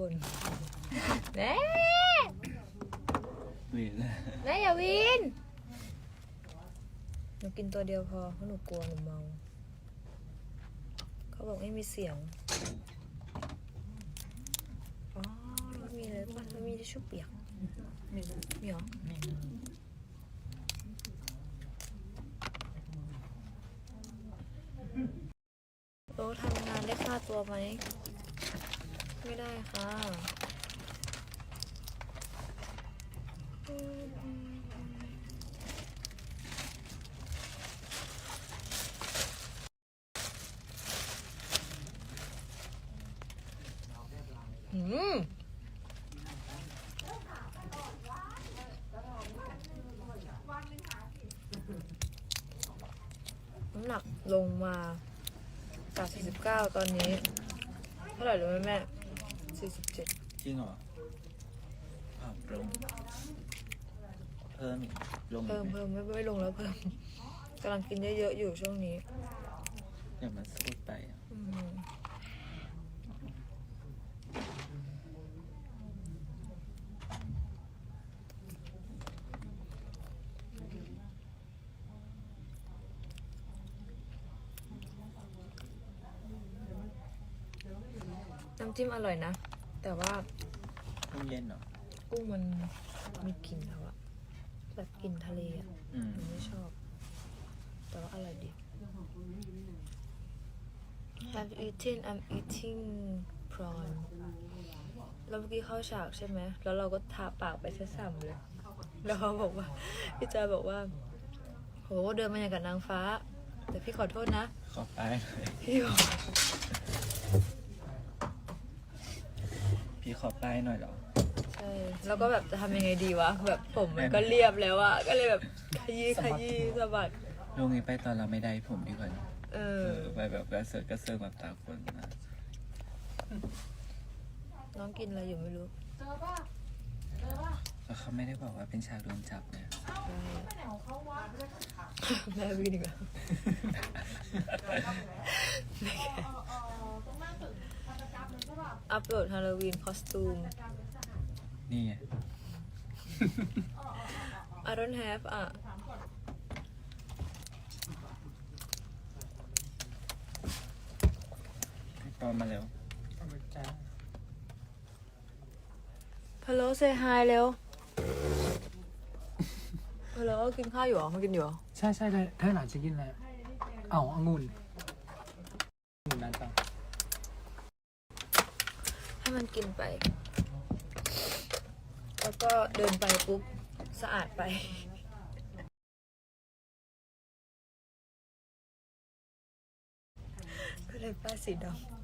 บนแม่วีนแม่อย่าวินหนูกินตัวเดียวพอเพราะหนูกลัวหนูเมา เขาบอกไม่มีเสียง อ๋อรถมีเลยป่ะรถมีทิชชู่เปียก มีมีเหรอโตทำงานได้ค่าตัวไหม ไม่ได้ค่ะอืมน้ำหนักลงมาจาก49 ตอนนี้ เท่าไหร่รู้ไหมแม่ 47จริงเหรอผอมลงเพิ่มอีกลงอีกเพิ่มไหเพิ่มไม่ไม่ลงแล้วเพิ่มกำลังกินเยอะๆอยู่ช่วงนี้ เดี๋ยวมันสุดไปอะอืมน้ำจิ้มอร่อยนะ แต่ว่าเพิ่งเย็นเหรอ กุ้งมันมีกลิ่นแล้วอะแบบกลิ่นทะเลอะอืม หนูไม่ชอบ แต่ว่าอร่อยดี Have you eaten I'm eating prawn แล้วเมื่อกี้เข้าฉากใช่ไหม แล้วเราก็ทาปากไปซะส่ำเลย แล้วเขาบอกว่า พี่จาบอกว่าโหเดินมาอย่างกับนางฟ้า แต่พี่ขอโทษนะ ขอไปเลยพี่บอกพี่ ขอไปหน่อยเหรอ ใช่แล้วก็แบบจะทำยังไงดีวะ แบบผมมันก็เรียบแล้วอะก็เลยแบบขยี้ขยี้สะบัด ลงนี้ไปตอนเราไม่ได้ผมดีกว่านะเอเออ อไปแบบกระเซิร์กระเซิร์แบบตาคนนะน้องกินอะไรอยู่ไม่รู้แล้วเขาไม่ได้บอกว่าเป็นฉากโดนจับเนี่ย แม่วินอีกแล้วอั ปโหลดฮาโลวีนคอสตูม นี่ไง I don't have อะให้ปอมมาเร็วฮัลโหลเซฮายเร็วฮัลโหลกินข้าวอยู่เหรอมากินอยู่เหรอ ใช่ใช่ได้ถ้าหลานจะกินอะไรเอาองุ่นองุ่นนั้นเปล่า ให้มันกินไป แล้วก็เดินไปปุ๊บ สะอาดไปก็เลยป้าสีดำ